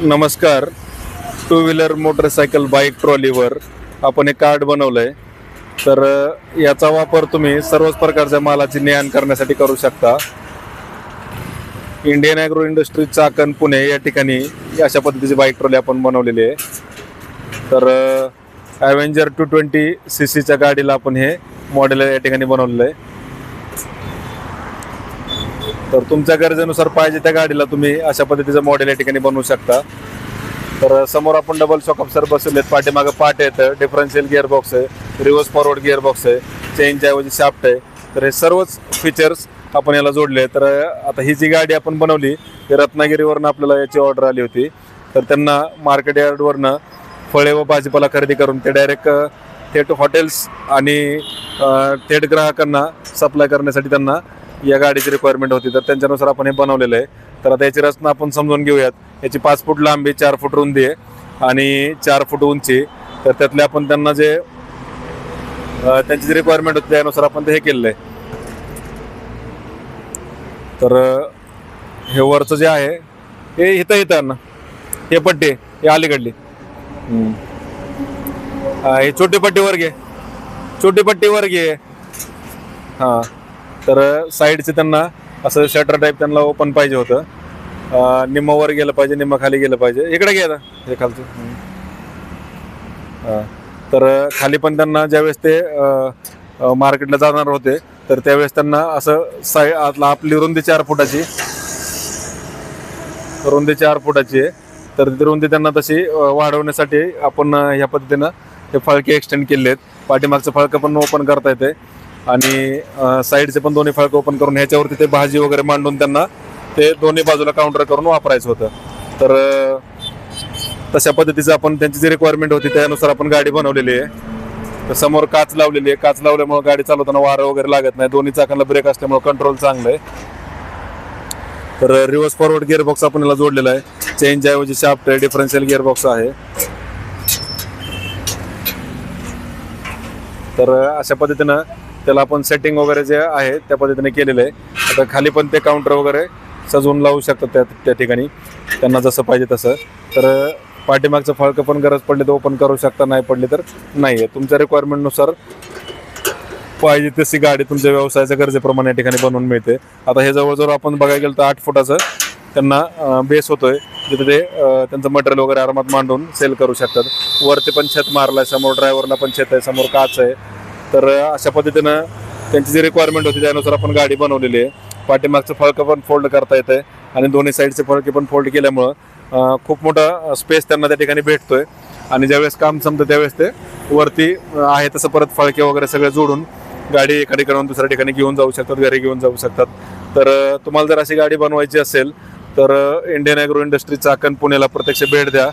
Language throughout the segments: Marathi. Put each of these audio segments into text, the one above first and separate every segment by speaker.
Speaker 1: नमस्कार. टू व्हीलर मोटरसायकल बाईक ट्रॉलीवर आपण एक कार्ड बनवलं आहे तर याचा वापर तुम्ही सर्वच प्रकारच्या मालाची ने आण करण्यासाठी करू शकता. Indian agro industry Chakan Pune या ठिकाणी अशा पद्धतीची बाईक ट्रॉली आपण बनवलेली आहे. तर ॲव्हेंजर टू ट्वेंटी सी सीच्या गाडीला आपण हे मॉडेल या ठिकाणी बनवलेलं आहे. तर तुमच्या गरजेनुसार पाहिजे त्या गाडीला तुम्ही अशा पद्धतीचं मॉडेल या ठिकाणी बनवू शकता. तर समोर आपण डबल सर बसवलेत. पाठीमागं पाठ येतं डिफरन्शियल गिअरबॉक्स आहे. रिव्हर्स फॉरवर्ड गिअरबॉक्स आहे. चेनच्या ऐवजी शाफ्ट आहे. तर हे सर्वच फीचर्स आपण याला जोडले. तर आता ही जी गाडी आपण बनवली ती रत्नागिरीवरनं आपल्याला याची ऑर्डर आली होती. तर त्यांना मार्केट यार्डवरनं फळे व भाजीपाला खरेदी करून ते डायरेक्ट थेट हॉटेल्स आणि थेट ग्राहकांना सप्लाय करण्यासाठी त्यांना या गाडीची रिक्वायरमेंट होती तर त्यांच्यानुसार आपण हे बनवलेलं आहे. तर आता याची रचना आपण समजून घेऊयात. याची पाच फूट लांबी चार फूट रुंदी आहे आणि चार फूट उंची तर त्यातले आपण त्यांना जे त्यांची जी रिक्वायरमेंट होती त्यानुसार आपण ते हे केलेलं आहे. तर हे वरचं जे आहे हे इथं इथं ना. हे पट्टी हे अलीकडली. हे छोटी पट्टी वर घे. छोटी पट्टी वर घे. हां. तर साईडचे त्यांना असं शटर टाईप त्यांना ओपन पाहिजे होतं. निम्म वर गेलं पाहिजे निम्म खाली गेलं पाहिजे. इकडे घ्या हे खालचं. हां तर खाली पण त्यांना ज्यावेळेस ते मार्केटला जाणार होते तर त्यावेळेस त्यांना असं साई आतला आपली रुंदी चार फुटाची. रुंदी चार फुटाची आहे. तर ती रुंदी त्यांना तशी वाढवण्यासाठी आपण ह्या पद्धतीनं हे फळके एक्सटेंड केले आहेत पाठीमागचं फळकं पण ओपन करता येते आणि साईडचे पण दोन्ही फळकं ओपन करून ह्याच्यावरती ते भाजी वगैरे मांडून त्यांना ते दोन्ही बाजूला काउंटर करून वापरायचं होतं. तर तशा पद्धतीचं आपण त्यांची जी रिक्वायरमेंट होती त्यानुसार आपण गाडी बनवलेली आहे. तर समोर काच लावलेली आहे. काच लावल्यामुळे गाडी चालवताना वारं वगैरे लागत नाही. दोन्ही चाकांना ब्रेक असल्यामुळे कंट्रोल चांगलं आहे. तर रिव्हर्स फॉरवर्ड गिअरबॉक्स आपण याला जोडलेला आहे. चेंज ऐवजी शाफ्ट आहे. डिफरन्शियल गिअरबॉक्स आहे. तर अशा पद्धतीनं त्याला आपण सेटिंग वगैरे जे आहे त्या पद्धतीने केलेलं आहे. आता खाली पण ते काउंटर वगैरे सजवून लावू शकतात त्या त्या ठिकाणी. त्यांना जसं पाहिजे तसं. तर पाठीमागचं फळकं पण गरज पडली तर ओपन करू शकता नाही पडली तर नाही आहे तुमच्या रिक्वायरमेंटनुसार पाहिजे तशी गाडी तुमच्या व्यवसायाच्या गरजेप्रमाणे या ठिकाणी बनवून मिळते. आता हे जवळजवळ आपण बघायला गेलं तर आठ फुटाचं त्यांना बेस होतोय. जिथे ते त्यांचं मटेरियल वगैरे आरामात मांडून सेल करू शकतात. वरती पण छत मारलं आहे समोर ड्रायव्हरला पण छत आहे समोर काच आहे. तर अशा पद्धतीनं त्यांची जी रिक्वायरमेंट होती त्यानुसार आपण गाडी बनवलेली आहे. पाठीमागचं फळकं पण फोल्ड करता येतं आणि दोन्ही साईडचे फळके पण फोल्ड केल्यामुळं खूप मोठा स्पेस त्यांना त्या ठिकाणी भेटतोय. आणि ज्यावेळेस काम संपतं त्यावेळेस ते वरती आहे तसं परत फळके वगैरे सगळे जोडून गाडी एका ठिकाणाहून दुसऱ्या ठिकाणी घेऊन जाऊ शकतात घरी घेऊन जाऊ शकतात. तर तुम्हाला जर अशी गाडी बनवायची असेल तर इंडियन ॲग्रो इंडस्ट्री चाकण पुण्याला प्रत्यक्ष भेट द्या.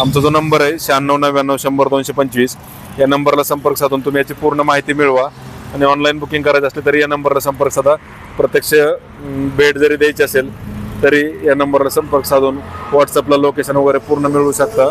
Speaker 1: आमचा जो नंबर आहे शहाण्णव नव्याण्णव शंभर दोनशे पंचवीस या नंबरला संपर्क साधून तुम्ही याची पूर्ण माहिती मिळवा आणि ऑनलाईन बुकिंग करायचं असले तरी या नंबरला संपर्क साधा. प्रत्यक्ष भेट जरी द्यायची असेल तरी या नंबरला संपर्क साधून व्हॉट्सअपला लोकेशन वगैरे पूर्ण मिळवू शकता.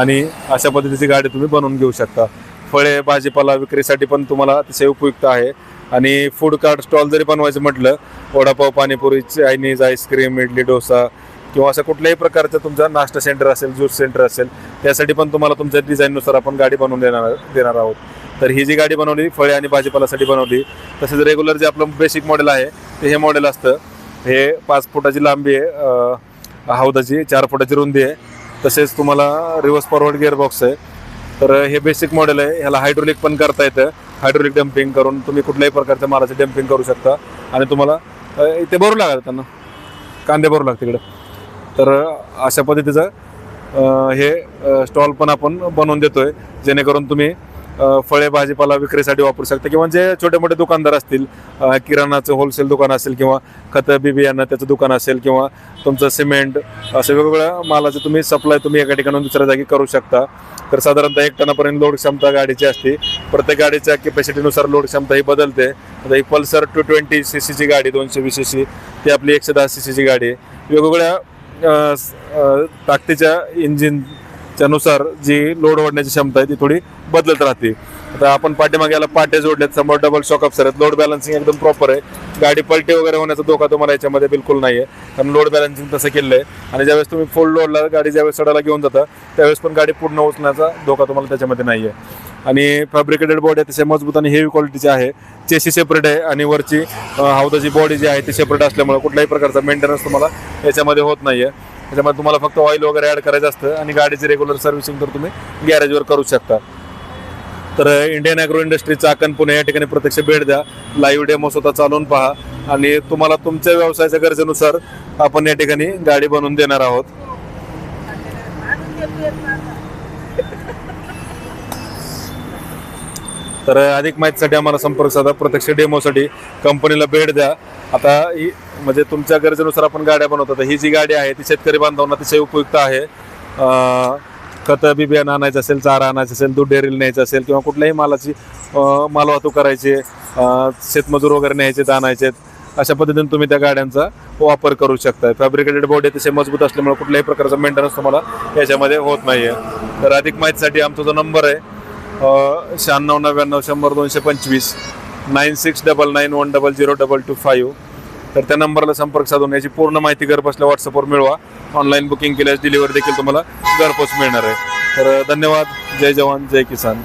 Speaker 1: आणि अशा पद्धतीची गाडी तुम्ही बनवून घेऊ शकता. फळे भाजीपाला विक्रीसाठी पण तुम्हाला अतिशय उपयुक्त आहे. आणि फूड कार्ट स्टॉल जरी बनवायचं म्हटलं vada pav panipuri Chinese ice cream idli dosa किंवा असं कुठल्याही प्रकारचं तुमचा नाश्ता सेंटर असेल ज्यूस सेंटर असेल त्यासाठी पण तुम्हाला तुमच्या डिझाईननुसार आपण गाडी बनवून देणार देणार आहोत. तर ही जी गाडी बनवली फळे आणि भाजीपालासाठी बनवली तसेच रेग्युलर जे आपलं बेसिक मॉडेल आहे ते हे मॉडेल असतं. हे पाच फुटाची लांबी आहे हौदाची चार फुटाची रुंदी आहे. तसेच तुम्हाला रिव्हर्स फॉरवर्ड गिअरबॉक्स आहे. तर हे बेसिक मॉडेल आहे ह्याला हायड्रोलिक पण करता येतं. हायड्रोलिक डम्पिंग करून तुम्ही कुठल्याही प्रकारच्या मालाचं डम्पिंग करू शकता. आणि तुम्हाला ते इथे भरू लागत त्यांना. कांदे भरू लागते तिकडं. तर अशा पद्धतीचं हे स्टॉल पण आपण बनवून देतोय. जेणेकरून तुम्ही फळे भाजीपाला विक्रीसाठी वापरू शकता किंवा जे छोटे मोठे दुकानदार असतील किराणाचं होलसेल दुकान असेल किंवा खतं बी बियाणं त्याचं दुकान असेल किंवा तुमचं सिमेंट असं वेगवेगळ्या मालाचं तुम्ही सप्लाय तुम्ही एका ठिकाणून दुसऱ्या जागी करू शकता. तर साधारणतः एक टनापर्यंत लोड क्षमता गाडीची असते. प्रत्येक गाडीच्या कॅपॅसिटीनुसार लोड क्षमता ही बदलते. आता ही पल्सर टू ट्वेंटी सी सीची गाडी दोनशे वीस सी सी ती आपली एकशे दहा सी सीची गाडी वेगवेगळ्या ताकदीच्या इंजिन त्यानुसार जी लोड ओढण्याची क्षमता आहे ती थोडी बदलत राहते. आता आपण पाठीमागे याला पाटे जोडल्यात समोर डबल शॉक अप्सर आहेत. लोड बॅलन्सिंग एकदम प्रॉपर आहे. गाडी पलटी वगैरे होण्याचा धोका तुम्हाला याच्यामध्ये बिलकुल नाही आहे कारण लोड बॅलन्सिंग तसं केलं आहे. आणि ज्यावेळेस तुम्ही फुल लोडला गाडी ज्यावेळेस सडाला घेऊन जाता त्यावेळेस पण गाडी पूर्ण उचलण्याचा धोका तुम्हाला त्याच्यामध्ये नाही आहे आणि फॅब्रिकेटेड बॉडी अतिशय मजबूत आणि हेवी क्वालिटीची आहे. चेसी सेपरेट आहे आणि वरची अं, हौदाची बॉडी जी आहे ती सेपरेट असल्यामुळे कुठल्याही प्रकारचा मेंटेनन्स तुम्हाला याच्यामध्ये होत नाही आहे त्याच्यामध्ये तुम्हाला फक्त ऑइल वगैरे ॲड करायचं असतं आणि गाडीची रेग्युलर सर्व्हिसिंग तर तुम्ही गॅरेजवर करू शकता. तर Indian agro industry Chakan Pune या ठिकाणी प्रत्यक्ष भेट द्या. लाईव्ह डेमो स्वतः चालवून पहा. आणि तुम्हाला तुमच्या व्यवसायाच्या गरजेनुसार आपण या ठिकाणी गाडी बनवून देणार आहोत. तर अधिक माहितीसाठी आम्हाला संपर्क साधा. प्रत्यक्ष डेमोसाठी कंपनीला भेट द्या. आता ही म्हणजे तुमच्या गरजेनुसार आपण गाड्या बनवतो. तर ही जी गाडी आहे ती शेतकरी बांधवांना अतिशय उपयुक्त आहे. अं, खतं बी बियाणं आणायचं असेल चारा आणायचं असेल दूध डेअरीला न्यायचं असेल किंवा कुठल्याही मालाची मालवाहतूक करायची शेतमजूर वगैरे न्यायचे आणायचे अशा पद्धतीने तुम्ही त्या गाड्यांचा वापर करू शकता फॅब्रिकेटेड बॉडी अतिशय मजबूत असल्यामुळे कुठल्याही प्रकारचा मेंटेनन्स तुम्हाला याच्यामध्ये होत नाही आहे तर अधिक माहितीसाठी आमचा जो नंबर आहे शहाण्णव नव्याण्णव शंभर दोनशे पंचवीस. Nine six double nine one double zero double two five. तर त्या नंबरला संपर्क साधून याची पूर्ण माहिती घरबसल्या व्हॉट्सअपवर मिळवा. ऑनलाईन बुकिंग केल्यास डिलिव्हरी देखील तुम्हाला घरपोच मिळणार आहे. तर धन्यवाद. जय जवान जय किसान.